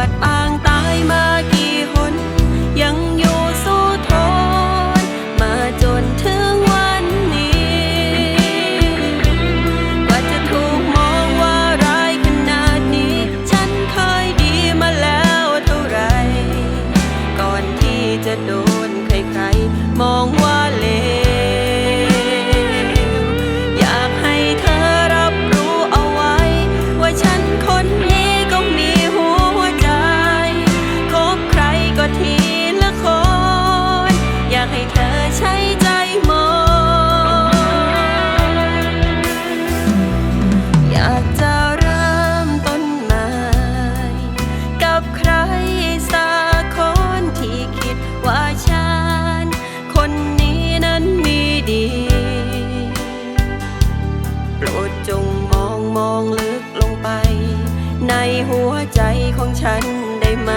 วดปางตายมา โปรดจงมองมองลึกลงไป ในหัวใจของฉันได้ไหม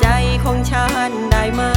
ใจของฉันได้ไหม